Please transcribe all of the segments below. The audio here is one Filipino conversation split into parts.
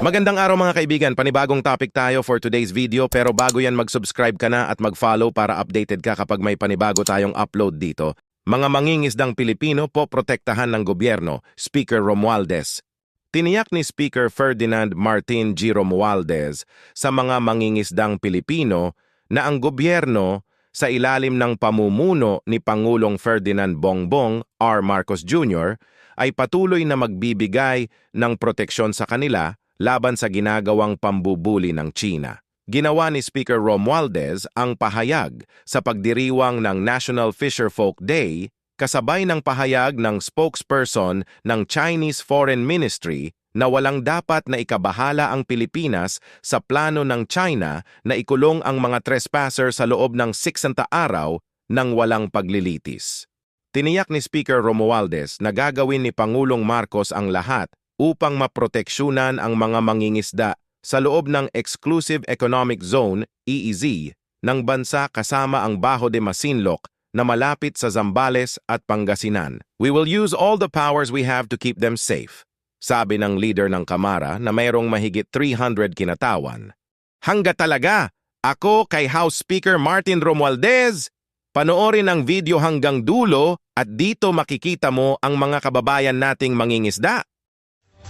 Magandang araw mga kaibigan, panibagong topic tayo for today's video pero bago yan mag-subscribe ka na at mag-follow para updated ka kapag may panibago tayong upload dito. Mga mangingisdang Pilipino po protektahan ng gobyerno, Speaker Romualdez. Tiniyak ni Speaker Ferdinand Martin G. Romualdez sa mga mangingisdang Pilipino na ang gobyerno sa ilalim ng pamumuno ni Pangulong Ferdinand Bongbong R. Marcos Jr. ay patuloy na magbibigay ng proteksyon sa kanila laban sa ginagawang pambubuli ng China. Ginawa ni Speaker Romualdez ang pahayag sa pagdiriwang ng National Fisherfolk Day kasabay ng pahayag ng spokesperson ng Chinese Foreign Ministry na walang dapat na ikabahala ang Pilipinas sa plano ng China na ikulong ang mga trespasser sa loob ng 60 araw ng walang paglilitis. Tiniyak ni Speaker Romualdez na gagawin ni Pangulong Marcos ang lahat upang maproteksyonan ang mga mangingisda sa loob ng Exclusive Economic Zone, EEZ, ng bansa kasama ang Bajo de Masinloc na malapit sa Zambales at Pangasinan. We will use all the powers we have to keep them safe, sabi ng leader ng Kamara na mayroong mahigit 300 kinatawan. Hangga talaga, ako kay House Speaker Martin Romualdez, panoorin ang video hanggang dulo at dito makikita mo ang mga kababayan nating mangingisda.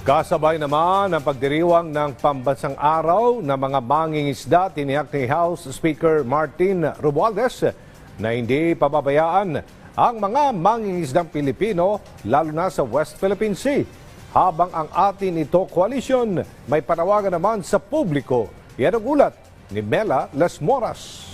Kasabay naman ang pagdiriwang ng pambansang araw ng mga mangingisda tiniyak ni House Speaker Martin Romualdez na hindi pababayaan ang mga mangingisdang Pilipino lalo na sa West Philippine Sea. Habang ang atin ito coalition may panawagan naman sa publiko. Yan ang ulat ni Mela Las Moras.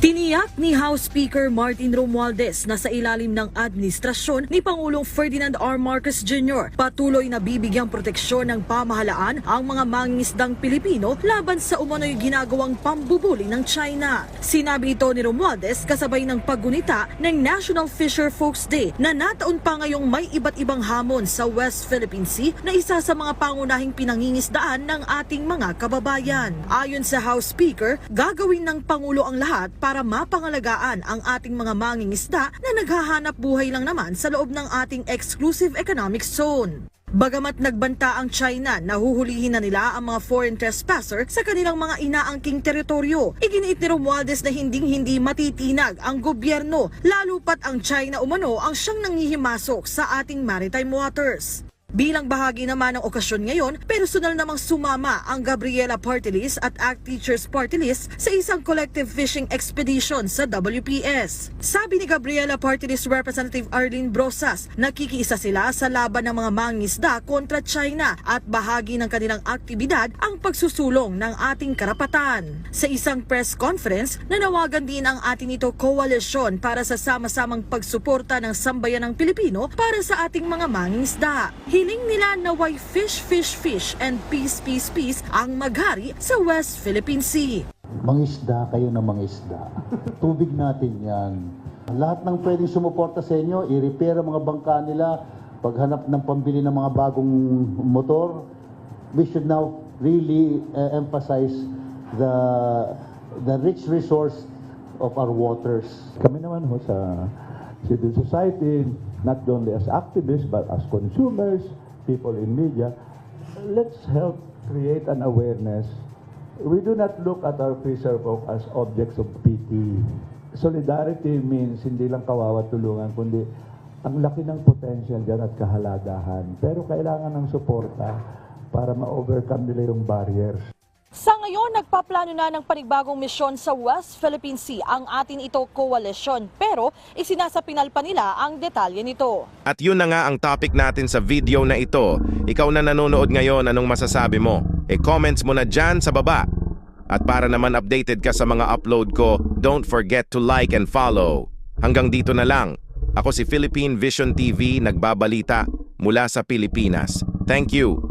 Tiniyak ni House Speaker Martin Romualdez na sa ilalim ng administrasyon ni Pangulong Ferdinand R. Marcos Jr. patuloy na bibigyang proteksyon ng pamahalaan ang mga mangingisdang Pilipino laban sa umano'y ginagawang pambubuli ng China. Sinabi ito ni Romualdez kasabay ng paggunita ng National Fisher Folks Day na nataon pa ngayong may iba't ibang hamon sa West Philippine Sea na isa sa mga pangunahing pinangingisdaan ng ating mga kababayan. Ayon sa House Speaker, gagawin ng Pangulo ang lahat para mapangalagaan ang ating mga mangingisda na naghahanap buhay lang naman sa loob ng ating exclusive economic zone. Bagamat nagbanta ang China na huhulihin na nila ang mga foreign trespasser sa kanilang mga inaangking teritoryo, iginiit ni Romualdez na hinding-hindi matitinag ang gobyerno, lalo pat ang China umano ang siyang nangihimasok sa ating maritime waters. Bilang bahagi naman ng okasyon ngayon, personal namang sumama ang Gabriela Party List at ACT Teachers Party List sa isang collective fishing expedition sa WPS. Sabi ni Gabriela Party List Representative Arlene Brosas, nakikiisa sila sa laban ng mga mangisda kontra China at bahagi ng kanilang aktibidad ang pagsusulong ng ating karapatan. Sa isang press conference, nanawagan din ang ating ito koalisyon para sa sama-samang pagsuporta ng sambayan ng Pilipino para sa ating mga mangingisda. Hiling nila na why fish, fish, fish and peace, peace, peace ang maghari sa West Philippine Sea. Mangisda kayo na mangisda. Tubig natin yan. Lahat ng pwedeng sumuporta sa inyo, i-repair ang mga bangka nila, paghanap ng pambili ng mga bagong motor, we should now really uh, emphasize the the rich resource of our waters. Kami naman ho sa civil society, not only as activists but as consumers, people in media, let's help create an awareness. We do not look at our fisher folk as objects of pity. Solidarity means hindi lang kawawa tulungan, kundi ang laki ng potential dyan at kahalagahan. Pero kailangan ng suporta para ma-overcome nila yung barriers. Sa ngayon, nagpaplano na ng panibagong misyon sa West Philippine Sea ang atin ito koalisyon pero isinasapinal pa nila ang detalye nito. At yun na nga ang topic natin sa video na ito. Ikaw na nanonood ngayon, anong masasabi mo? E-comments mo na dyan sa baba. At para naman updated ka sa mga upload ko, don't forget to like and follow. Hanggang dito na lang. Ako si Philippine Vision TV, nagbabalita mula sa Pilipinas. Thank you.